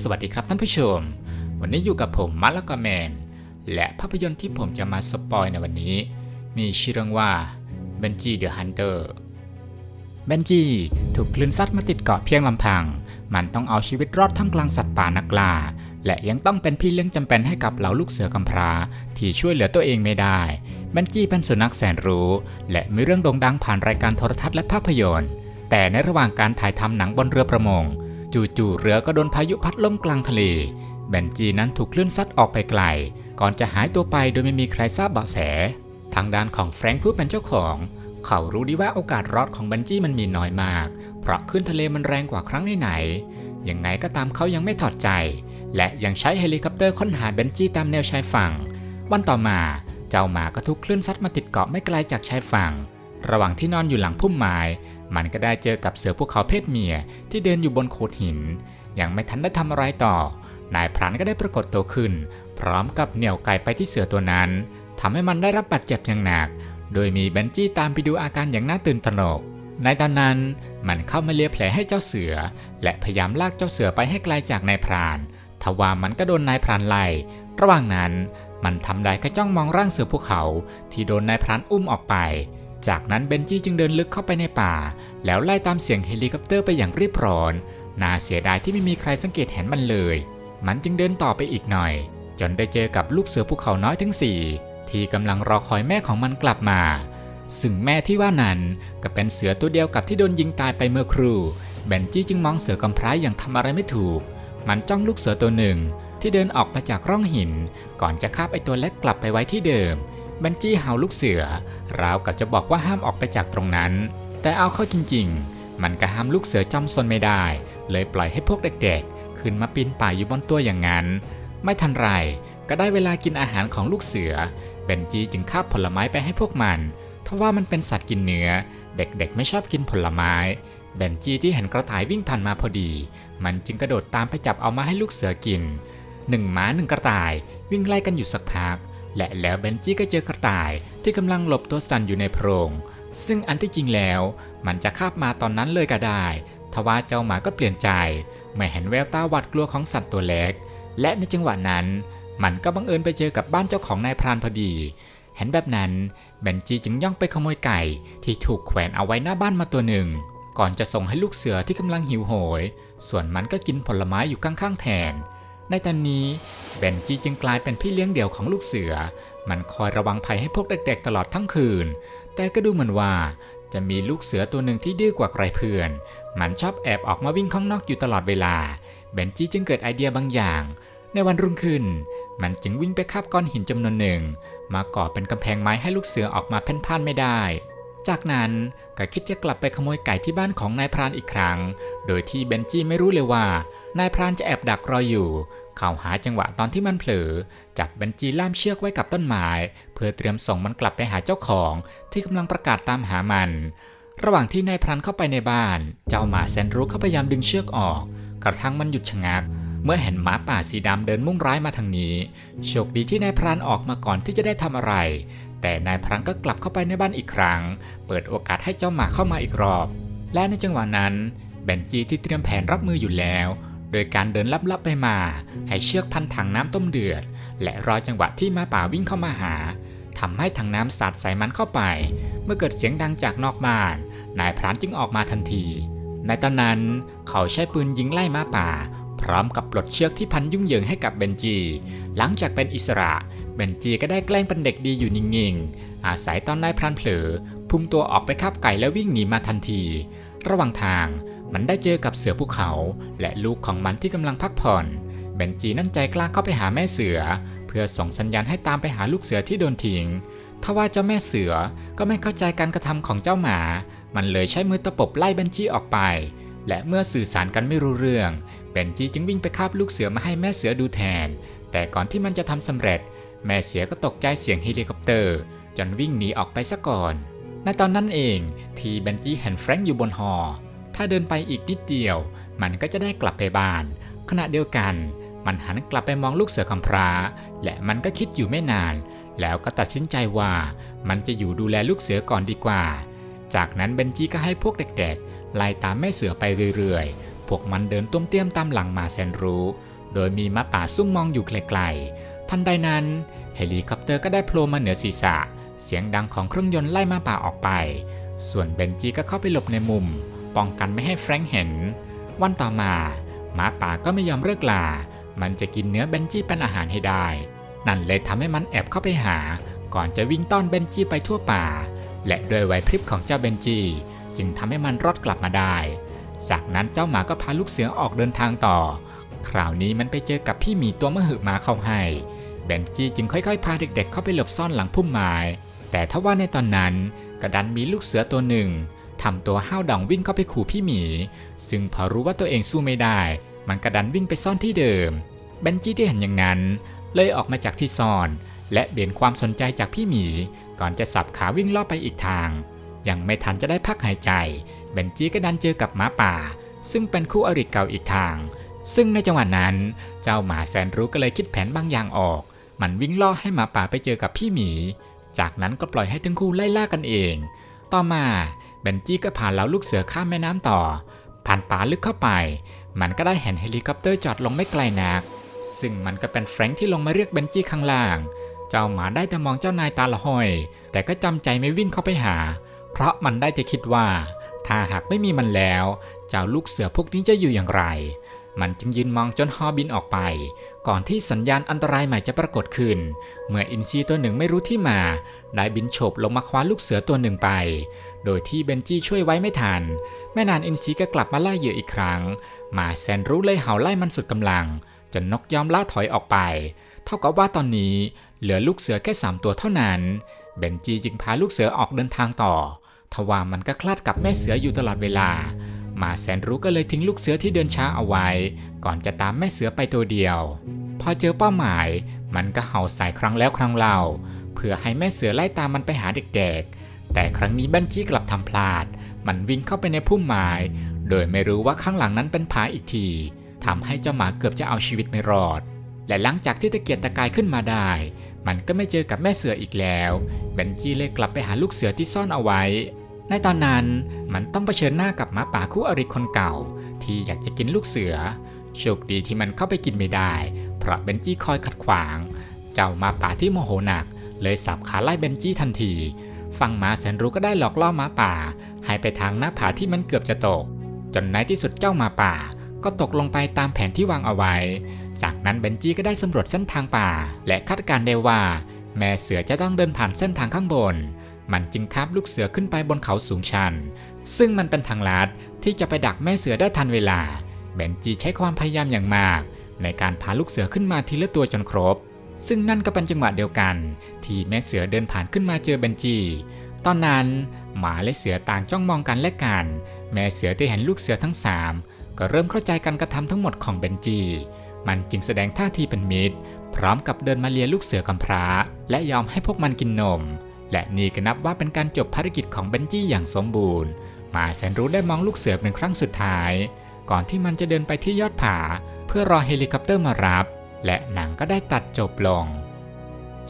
สวัสดีครับท่านผู้ชม วันนี้อยู่กับผมมัลลกแมน และภาพยนตร์ที่ผมจะมาสปอยในวันนี้ มีชื่อเรื่องว่า Benji the Hunter เบนจีถูกคลื่นซัดมาติดเกาะเพียงลำพัง มันต้องเอาชีวิตรอดท่ามกลางสัตว์ป่านักล่า และยังต้องเป็นพี่เลี้ยงจำเป็นให้กับเหล่าลูกเสือกำพร้า ที่ช่วยเหลือตัวเองไม่ได้เบนจีเป็นสุนัขแสนรู้ และมีเรื่องโด่งดังผ่านรายการโทรทัศน์และภาพยนตร์ แต่ในระหว่างการถ่ายทำหนังบนเรือประมง จู่ๆเรือก็โดนพายุพัดล่มกลางทะเลเบนจีนั้นถูกคลื่นซัดออกไปไกล ก่อนจะหายตัวไปโดยไม่มีใครทราบเบาะแส ทางด้านของแฟรงค์ผู้เป็นเจ้าของ เขารู้ดีว่าโอกาสรอดของเบนจี้มันมีน้อยมาก เพราะคลื่นทะเลมันแรงกว่าครั้งไหนๆยังไงก็ตามเขายังไม่ถอดใจ และยังใช้เฮลิคอปเตอร์ค้นหาเบนจี้ตามแนวชายฝั่ง วันต่อมาเจ้าหมาก็ถูกคลื่นซัดมาติดเกาะไม่ไกลจากชายฝั่ง ระหว่างที่นอนอยู่หลังพุ่มไม้มันก็ได้เจอกับเสือภูเขาเพศเมียที่เดินอยู่บนโขดหิน ยังไม่ทันได้ทำอะไรต่อ นายพรานก็ได้ปรากฏตัวขึ้น พร้อมกับเหนี่ยวไก่ไปที่เสือตัวนั้นทำให้มันได้รับบาดเจ็บอย่างหนัก โดยมีเบนจี้ตามไปดูอาการอย่างน่าตื่นตระหนกในตอนนั้นมันเข้ามาเลียแผลให้เจ้าเสือ และพยายามลากเจ้าเสือไปให้ไกลจากนายพรานทว่ามันก็โดนนายพรานไล่ ระหว่างนั้นมันทำได้แค่จ้องมองร่างเสือภูเขา ที่โดนนายพรานอุ้มออกไป จากนั้นเบนจี้จึงเดินลึกเข้าไปในป่า แล้วไล่ตามเสียงเฮลิคอปเตอร์ไปอย่างรีบร้อน น่าเสียดายที่ไม่มีใครสังเกตเห็นมันเลย มันจึงเดินต่อไปอีกหน่อย จนได้เจอกับลูกเสือภูเขาน้อยทั้งสี่ที่กำลังรอคอยแม่ของมันกลับมา ซึ่งแม่ที่ว่านั้นก็เป็นเสือตัวเดียวกับที่โดนยิงตายไปเมื่อครู่เบนจี้จึงมองเสือกำพร้าอย่างทำอะไรไม่ถูก มันจ้องลูกเสือตัวหนึ่งที่เดินออกมาจากร่องหิน ก่อนจะคาบไอตัวเล็กกลับไปไว้ที่เดิม เบนจี้เห่าลูกเสือ ราวกับจะบอกว่าห้ามออกไปจากตรงนั้น แต่เอาเข้าจริง ๆ มันก็ห้ามลูกเสือจอมซนไม่ได้ เลยปล่อยให้พวกเด็กๆ ขึ้นมาปีนป่ายอยู่บนตัวอย่างนั้น ไม่ทันไรก็ได้เวลากินอาหารของลูกเสือ เบนจีจึงคาบผลไม้ไปให้พวกมันทว่ามันเป็นสัตว์กินเนื้อ เด็กๆ ไม่ชอบกินผลไม้ เบนจีที่เห็นกระต่ายวิ่งผ่านมาพอดี มันจึงกระโดดตามไปจับเอามาให้ลูกเสือกินหนึ่งหมาหนึ่งกระต่ายวิ่งไล่กันอยู่สักพัก และแล้วเบนจี้ก็เจอกระต่ายที่กำลังหลบตัวสั่นอยู่ในโพรง ซึ่งอันที่จริงแล้ว มันจะคาบมาตอนนั้นเลยก็ได้ ทว่าเจ้าหมาก็เปลี่ยนใจเมื่อเห็นแววตาหวาดกลัวของสัตว์ตัวเล็ก และในจังหวะนั้น มันก็บังเอิญไปเจอกับบ้านเจ้าของนายพรานพอดี เห็นแบบนั้นเบนจีจึงย่องไปขโมยไก่ ที่ถูกแขวนเอาไว้หน้าบ้านมาตัวหนึ่ง ก่อนจะส่งให้ลูกเสือที่กำลังหิวโหย ส่วนมันก็กินผลไม้อยู่ข้างๆแทน ในตอนนี้เบนจีจึงกลายเป็นพี่เลี้ยงเดี่ยวของลูกเสือ มันคอยระวังภัยให้พวกเด็กๆตลอดทั้งคืน แต่ก็ดูเหมือนว่าจะมีลูกเสือตัวหนึ่งที่ดื้อกว่าใครเพื่อน มันชอบแอบออกมาวิ่งข้างนอกอยู่ตลอดเวลา เบนจี้จึงเกิดไอเดียบางอย่าง ในวันรุ่งขึ้น มันจึงวิ่งไปคาบก้อนหินจำนวนหนึ่ง มาก่อเป็นกำแพงไม้ให้ลูกเสือออกมาเพ่นพ่านไม่ได้ จากนั้นก็คิดจะกลับไปขโมยไก่ที่บ้านของนายพรานอีกครั้ง โดยที่เบนจี้ไม่รู้เลยว่า นายพรานจะแอบดักรออยู่ เขาหาจังหวะตอนที่มันเผลอ จับเบนจี้ล่ามเชือกไว้กับต้นไม้เพื่อเตรียมส่งมันกลับไปหาเจ้าของที่กำลังประกาศตามหามัน ระหว่างที่นายพรานเข้าไปในบ้าน เจ้าหมาแสนรู้เขาพยายามดึงเชือกออก กระทั่งมันหยุดชะงักเมื่อเห็นหมาป่าสีดำเดินมุ่งร้ายมาทางนี้ โชคดีที่นายพรานออกมาก่อนที่จะได้ทำอะไร แต่นายพรานก็กลับเข้าไปในบ้านอีกครั้ง เปิดโอกาสให้เจ้าหมาเข้ามาอีกรอบ และในจังหวะนั้นเบนจีที่เตรียมแผนรับมืออยู่แล้ว โดยการเดินลับๆไปมา ให้เชือกพันถังน้ำต้มเดือด และรอจังหวะที่มาป่าวิ่งเข้ามาหาทำให้ถังน้ำสาดใส่มันเข้าไป เมื่อเกิดเสียงดังจากนอกบ้าน นายพรานจึงออกมาทันที ในตอนนั้นเขาใช้ปืนยิงไล่มาป่า พร้อมกับปลดเชือกที่พันยุ่งเหยิงให้กับเบนจี หลังจากเป็นอิสระ เบนจีก็ได้แกล้งเป็นเด็กดีอยู่นิ่งๆ อาศัยตอนนายพรานเผลอพุ่งตัวออกไปคาบไก่แล้ววิ่งหนีมาทันที ระหว่างทางมันได้เจอกับเสือภูเขา และลูกของมันที่กำลังพักผ่อน เบนจีนั่นใจกล้าเข้าไปหาแม่เสือ เพื่อส่งสัญญาณให้ตามไปหาลูกเสือที่โดนทิ้งทว่าเจ้าแม่เสือก็ไม่เข้าใจการกระทำของเจ้าหมา มันเลยใช้มือตะปบไล่เบนจีออกไป และเมื่อสื่อสารกันไม่รู้เรื่องเบนจีจึงวิ่งไปคาบลูกเสือมาให้แม่เสือดูแทน แต่ก่อนที่มันจะทำสำเร็จ แม่เสือก็ตกใจเสียงเฮลิคอปเตอร์ จนวิ่งหนีออกไปซะก่อน ในตอนนั้นเองที่เบนจีเห็นแฟรงค์อยู่บนหอ ถ้าเดินไปอีกนิดเดียว มันก็จะได้กลับไปบ้าน ขณะเดียวกัน มันหันกลับไปมองลูกเสือกำพร้า และมันก็คิดอยู่ไม่นาน แล้วก็ตัดสินใจว่ามันจะอยู่ดูแลลูกเสือก่อนดีกว่า จากนั้นเบนจี้ก็ให้พวกเด็กๆ ไล่ตามแม่เสือไปเรื่อยๆ พวกมันเดินต้มเตี้ยมตามหลังมาแสนรู้ โดยมีม้าป่าซุ่มมองอยู่ไกลๆ ทันใดนั้น เฮลิคอปเตอร์ก็ได้โผล่มาเหนือศีรษะ เสียงดังของเครื่องยนต์ไล่ม้าป่าออกไป ส่วนเบนจีก็เข้าไปหลบในมุม ป้องกันไม่ให้แฟรงค์เห็น วันต่อมาหมาป่าก็ไม่ยอมเลิกลา มันจะกินเนื้อเบนจี้เป็นอาหารให้ได้ นั่นเลยทำให้มันแอบเข้าไปหา ก่อนจะวิ่งต้อนเบนจี้ไปทั่วป่า และด้วยไหวพริบของเจ้าเบนจี จึงทำให้มันรอดกลับมาได้ จากนั้นเจ้าหมาก็พาลูกเสือออกเดินทางต่อ คราวนี้มันไปเจอกับพี่หมีตัวมหึมาเข้าให้เบนจีจึงค่อยๆ พาเด็กๆ เข้าไปหลบซ่อนหลังพุ่มไม้ แต่ทว่าในตอนนั้นกระดันมีลูกเสือตัวหนึ่งทำตัวห้าวดองวิ่งเข้าไปขู่พี่หมี ซึ่งพอรู้ว่าตัวเองสู้ไม่ได้ มันกระดันวิ่งไปซ่อนที่เดิม เบนจี้ที่เห็นอย่างนั้น เลยออกมาจากที่ซ่อน และเบี่ยนความสนใจจากพี่หมีก่อนจะสับขาวิ่งล่อไปอีกทาง ยังไม่ทันจะได้พักหายใจ เบนจี้ก็ดันเจอกับหมาป่า ซึ่งเป็นคู่อริเก่าอีกทาง ซึ่งในจังหวะนั้น เจ้าหมาแสนรู้ก็เลยคิดแผนบางอย่างออก มันวิ่งล่อให้หมาป่าไปเจอกับพี่หมี จากนั้นก็ปล่อยให้ทั้งคู่ไล่ล่ากันเอง ต่อมาเบนจี้ก็พานเหล่าลูกเสือข้ามแม่น้ำต่อ ผ่านป่าลึกเข้าไป มันก็ได้เห็นเฮลิคอปเตอร์จอดลงไม่ไกลนัก ซึ่งมันก็เป็นแฟรงค์ที่ลงมาเรียกเบนจี้ข้างล่าง เจ้าหมาได้แต่มองเจ้านายตาละห้อย แต่ก็จำใจไม่วิ่งเข้าไปหา เพราะมันได้แต่คิดว่า ถ้าหากไม่มีมันแล้ว เจ้าลูกเสือพวกนี้จะอยู่อย่างไร มันจึงยืนมองจนฮอบินออกไป ก่อนที่สัญญาณอันตรายใหม่จะปรากฏขึ้น เมื่ออินซีตัวหนึ่งไม่รู้ที่มา ได้บินโฉบลงมาคว้าลูกเสือตัวหนึ่งไป โดยที่เบนจี้ช่วยไว้ไม่ทันแม่นานอินซีก็กลับมาไล่เหยื่ออีกครั้ง หมาแซนรู้เลยเห่าไล่มันสุดกำลัง จนนกยอมล่าถอยออกไป เท่ากับว่าตอนนี้เหลือลูกเสือแค่สามตัวเท่านั้น เบนจีจึงพาลูกเสือออกเดินทางต่อ ทว่ามันก็คลาดกับแม่เสืออยู่ตลอดเวลา มาแสนรู้ก็เลยทิ้งลูกเสือที่เดินช้าเอาไว้ ก่อนจะตามแม่เสือไปตัวเดียว พอเจอเป้าหมาย มันก็เห่าใส่ครั้งแล้วครั้งเล่า เพื่อให้แม่เสือไล่ตามมันไปหาเด็กๆ แต่ครั้งนี้บันจี้กลับทำพลาด มันวิ่งเข้าไปในพุ่มไม้ โดยไม่รู้ว่าข้างหลังนั้นเป็นผาอีกที ทำให้เจ้าหมาเกือบจะเอาชีวิตไม่รอด และหลังจากที่ตะเกียกตะกายขึ้นมาได้ มันก็ไม่เจอกับแม่เสืออีกแล้วเบนจี้เลยกลับไปหาลูกเสือที่ซ่อนเอาไว้ ในตอนนั้นมันต้องเผชิญหน้ากับหมาป่าคู่อริคนเก่า ที่อยากจะกินลูกเสือ โชคดีที่มันเข้าไปกินไม่ได้ เพราะเบนจี้คอยขัดขวาง เจ้าหมาป่าที่โมโหหนัก เลยสับขาไล่เบนจี้ทันทีฝั่งหมาแสนรู้ก็ได้หลอกล่อหมาป่า ให้ไปทางหน้าผาที่มันเกือบจะตก จนในที่สุดเจ้าหมาป่า ก็ตกลงไปตามแผนที่วางเอาไว้ จากนั้นเบนจี้ก็ได้สำรวจเส้นทางป่า และคาดการณ์ได้ว่า แม่เสือจะต้องเดินผ่านเส้นทางข้างบน มันจึงคาบลูกเสือขึ้นไปบนเขาสูงชัน ซึ่งมันเป็นทางลัดที่จะไปดักแม่เสือได้ทันเวลา เบนจีใช้ความพยายามอย่างมาก ในการพาลูกเสือขึ้นมาทีละตัวจนครบ ซึ่งนั่นก็เป็นจังหวะเดียวกัน ที่แม่เสือเดินผ่านขึ้นมาเจอเบนจี ตอนนั้น หมาและเสือต่างจ้องมองกันและกัน แม่เสือที่เห็นลูกเสือทั้งสามก็เริ่มเข้าใจการกระทำทั้งหมดของเบนจี มันจึงแสดงท่าทีเป็นมิตร พร้อมกับเดินมาเลียลูกเสือกำพร้า และยอมให้พวกมันกินนม และนี่ก็นับว่าเป็นการจบภารกิจของเบนจี้อย่างสมบูรณ์ หมาแสนรู้ได้มองลูกเสือเป็นครั้งสุดท้าย ก่อนที่มันจะเดินไปที่ยอดผา เพื่อรอเฮลิคอปเตอร์มารับ และหนังก็ได้ตัดจบลง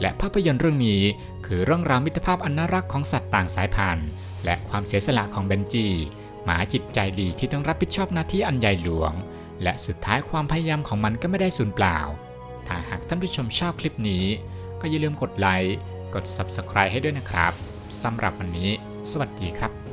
และภาพยนตร์เรื่องนี้ คือเรื่องราวมิตรภาพอันน่ารักของสัตว์ต่างสายพันธุ์ และความเสียสละของเบนจีหมาจิตใจดีที่ต้องรับผิดชอบหน้าที่อันใหญ่หลวง และสุดท้ายความพยายามของมันก็ไม่ได้สูญเปล่า ถ้าหากท่านผู้ชมชอบคลิปนี้ ก็อย่าลืมกดไลค์กด Subscribe ให้ด้วยนะครับสำหรับวันนี้ สวัสดีครับ